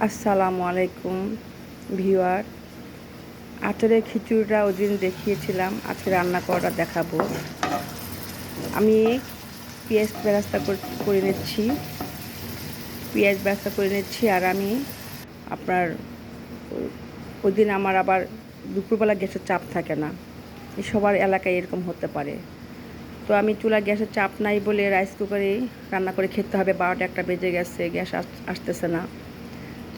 আসসালামু আলাইকুম, ভিউয়ার। আচারের খিচুড়িটা ওই দিন দেখিয়েছিলাম, আজকে রান্না করাটা দেখাবো। আমি পেঁয়াজ বেরাস্তা করে- নিচ্ছি। পেঁয়াজ বেরাস্তা করে নিচ্ছি আর আমি আপনার ওই দিন আমার আবার দুপুরবেলা গ্যাসের চাপ থাকে না। সবার এলাকায় এরকম হতে পারে। তো আমি চুলা গ্যাসের চাপ নাই বলে রাইস কুকারেই রান্না করে খেতে হবে, বারোটা একটা বেজে গেছে, গ্যাস আস- আসতেছে না।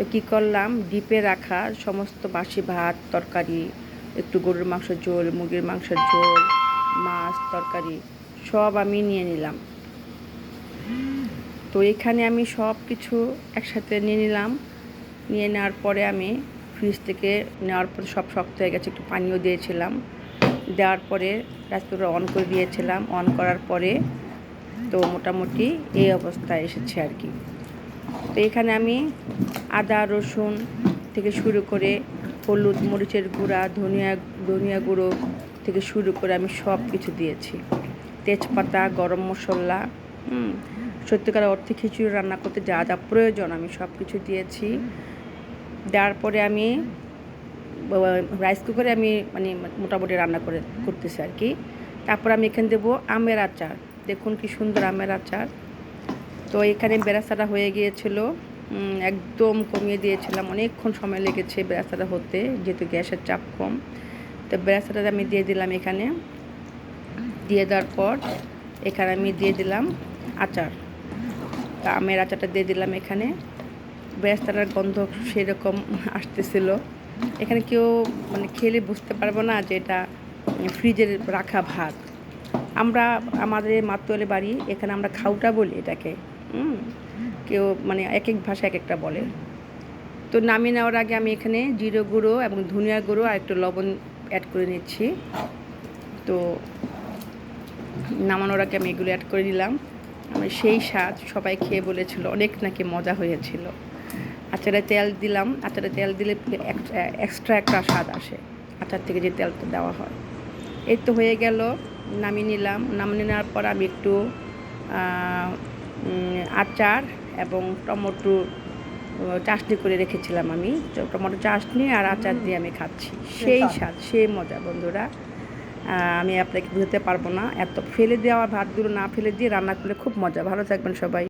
তো কি করলাম? ডিপে রাখা সমস্ত বাসি ভাত, তরকারি, একটু গরুর মাংস ঝোল, মুরগির মাংসের ঝোল, মাছ, তরকারি, সব আমি নিয়ে নিলাম। তো এখানে আমি সব কিছু একসাথে নিয়ে নিলাম। নিয়ে নেওয়ার পরে আমি ফ্রিজ থেকে নেওয়ার পরে সব শক্ত হয়ে গেছে, একটু পানিও দিয়েছিলাম। দেওয়ার পরে রাইস কুকার অন করে দিয়েছিলাম। অন করার পরে তো মোটামুটি এই অবস্থায় এসেছে আর কি। তো এখানে আমি আদা, রসুন থেকে শুরু করে হলুদ, মরিচের গুঁড়া, ধনিয়া ধনিয়া গুঁড়ো থেকে শুরু করে আমি সব কিছু দিয়েছি। তেজপাতা, গরম মশলা সত্যিকার অর্থে খিচুড়ি রান্না করতে যা যা প্রয়োজন আমি সব কিছু দিয়েছি। দেওয়ার পরে আমি রাইস কুকারে আমি মানে মোটামুটি রান্না করে, করতেছি আর কি। তারপর আমি এখানে দেবো আমের আচার। দেখুন কি সুন্দর আমের আচার। তো এখানে বেরাস্তাটা হয়ে গিয়েছিল। একদম কমিয়ে দিয়েছিলাম। অনেকক্ষণ সময় লেগেছে বেরাস্তাটা হতে, যেহেতু গ্যাসের চাপ কম। তো বেরাস্তাটা আমি দিয়ে দিলাম এখানে। দিয়ে দেওয়ার পর এখানে আমি দিয়ে দিলাম আচার। তা আমের আচারটা দিয়ে দিলাম এখানে। বেরাস্তাটার গন্ধ সেরকম আসতেছিল। এখানে কেউ মানে খেলে বুঝতে পারব না যে এটা ফ্রিজের রাখা ভাত। আমরা, আমাদের মাতোয়ালে বাড়ি, এখানে আমরা খাউটা বলি এটাকে। কেউ মানে এক এক ভাষা এক একটা বলে। তো নামিয়ে নেওয়ার আগে আমি এখানে জিরো গুঁড়ো এবং ধনিয়া গুঁড়ো আর একটু লবণ অ্যাড করে নিচ্ছি। তো নামানোর আগে আমি এগুলো অ্যাড করে দিলাম আমি সেই স্বাদ সবাই খেয়ে বলেছিল, অনেক নাকি মজা হয়েছিল। আচারে তেল দিলাম। আচারে তেল দিলে এক্সট্রা একটা স্বাদ আসে। আচার থেকে যে তেলটা দেওয়া হয়। এই তো হয়ে গেল। নামিয়ে নিলাম। নামিয়ে নেওয়ার পর আমি একটু আচার এবং টমেটো চাটনি করে রেখেছিলাম আমি। তো টমেটো চাটনি আর আচার দিয়ে আমি খাচ্ছি। সেই স্বাদ সেই মজা বন্ধুরা। আমি আপনাকে বুঝতে পারব না। এত ফেলে দেওয়া ভাতগুলো না ফেলে দিয়ে রান্না করলে খুব মজা। ভালো থাকবেন সবাই।